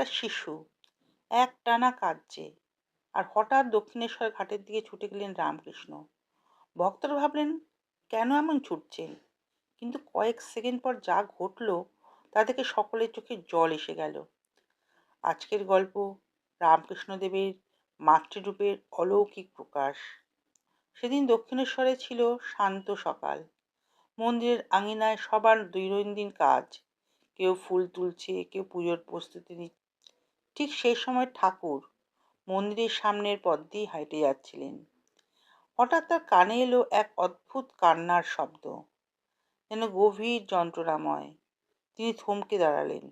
একটা শিশু, এক টানা কাঁদছে আর হঠাৎ দক্ষিণেশ্বর ঘাটের দিকে ছুটে গেলেন রামকৃষ্ণ। ভক্তরা ভাবলেন, কেন এমন ছুটছেন? কিন্তু কয়েক সেকেন্ড পর যা ঘটল, তা থেকে সকলের চোখে জল এসে গেল। আজকের গল্প রামকৃষ্ণদেবের মাতৃরূপের অলৌকিক প্রকাশ। সেদিন দক্ষিণেশ্বরে ছিল শান্ত সকাল। মন্দিরের আঙিনায় সবার দৈনন্দিন কাজ। কেউ ফুল তুলছে, কেউ পুজোর প্রস্তুতি নিচ্ছে। ঠিক সেই সময় ঠাকুর মন্দিরের সামনের পথ দিয়ে হাঁটে যাচ্ছিলেন। হঠাৎ তার কানে এলো এক অদ্ভুত কান্নার শব্দ, যেন গভীর যন্ত্রণাময়। তিনি থমকে দাঁড়ালেন।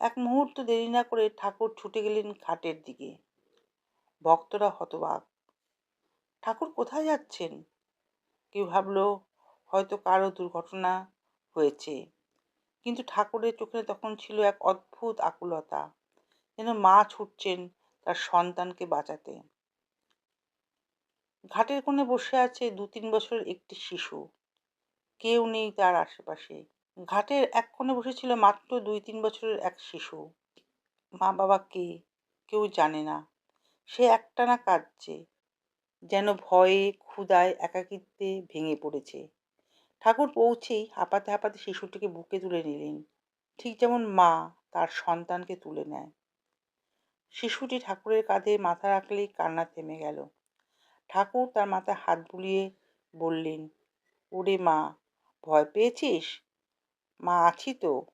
এক মুহূর্ত দেরি না করে ঠাকুর ছুটে গেলেন ঘাটের দিকে। ভক্তরা হতবাক। ঠাকুর কোথায় যাচ্ছেন? কেউ ভাবলো, হয়তো কারও দুর্ঘটনা হয়েছে। কিন্তু ঠাকুরের চোখে তখন ছিল এক অদ্ভুত আকুলতা, যেন মা ছুটছেন তার সন্তানকে বাঁচাতে। ঘাটের কোণে বসে আছে দু তিন বছরের একটি শিশু। কেউ নেই তার আশেপাশে। ঘাটের এক কোণে বসেছিল মাত্র দুই তিন বছরের এক শিশু। মা বাবা কে? কেউ জানে না। সে একটানা কাঁদছে, যেন ভয়ে ক্ষুদায় একাকিত্বে ভেঙে পড়েছে। ঠাকুর পৌঁছেই হাঁপাতে হাঁপাতে শিশুটিকে বুকে তুলে নিলেন। ঠিক যেমন মা তার সন্তানকে তুলে নেয়। শিশুটি ঠাকুরের কাঁধে মাথা রাখলেই কান্না থেমে গেল। ঠাকুর তার মাথায় হাত বুলিয়ে বললেন, ওরে মা, ভয় পেয়েছিস? মা আছি তো।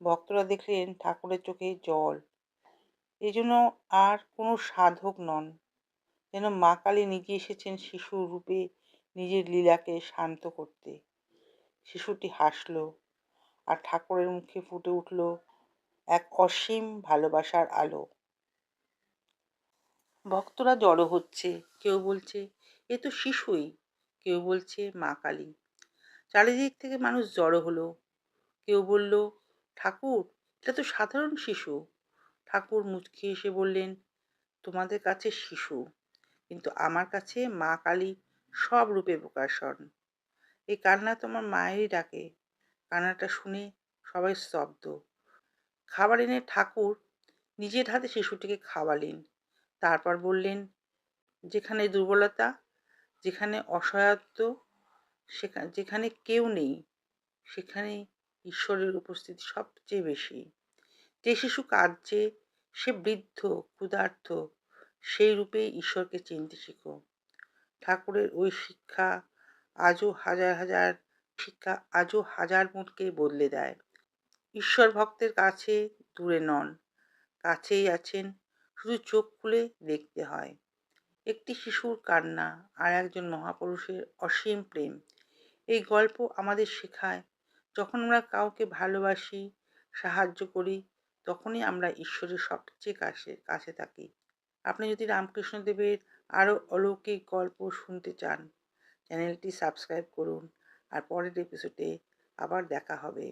ভক্তরা দেখলেন ঠাকুরের চোখে জল। এই জন্য আর কোনো সাধক নন। যেন মা কালী নিজে এসেছেন শিশুর রূপে নিজের লীলাকে শান্ত করতে। শিশুটি হাসল আর ঠাকুরের মুখে ফুটে উঠল এক অসীম ভালোবাসার আলো। ভক্তরা জড়ো হচ্ছে। কেউ বলছে, এ তো শিশুই। কেউ বলছে, মা কালী। চারিদিক থেকে মানুষ জড়ো হলো। কেউ বলল, ঠাকুর, এটা তো সাধারণ শিশু। ঠাকুর মুচকি এসে বললেন, তোমাদের কাছে শিশু, কিন্তু আমার কাছে মা কালী সব রূপে প্রকাশন এই কান্না তোমার মায়েরই ডাকে। কান্নাটা শুনে সবাই স্তব্ধ। খাবার এনে ঠাকুর নিজের হাতে শিশুটিকে খাওয়ালেন। তারপর বললেন, যেখানে দুর্বলতা, যেখানে অসহায়ত্ব সেখানে যেখানে কেউ নেই, সেখানে ঈশ্বরের উপস্থিতি সবচেয়ে বেশি। যে শিশু কাঁদছে, সে বৃদ্ধ ক্ষুধার্থ সেই রূপেই ঈশ্বরকে চিনতে শিখো। ঠাকুরের ওই শিক্ষা আজও হাজার হাজার শিক্ষা আজও হাজার মনকে বদলে দেয়। ঈশ্বর ভক্তের কাছে দূরে নন, কাছেই আছেন, শুধু চোখ খুলে দেখতে হয়। একটি শিশুর কান্না আর একজন মহাপুরুষের অসীম প্রেম, এই গল্প আমাদের শেখায়, যখন আমরা কাউকে ভালোবাসি, সাহায্য করি, তখনই আমরা ঈশ্বরের সবচেয়ে কাছে কাছে থাকি। আপনি যদি রামকৃষ্ণদেবের আরও অলৌকিক গল্প শুনতে চান চ্যানেলটি সাবস্ক্রাইব করুন আর পরের এপিসোডে আবার দেখা হবে।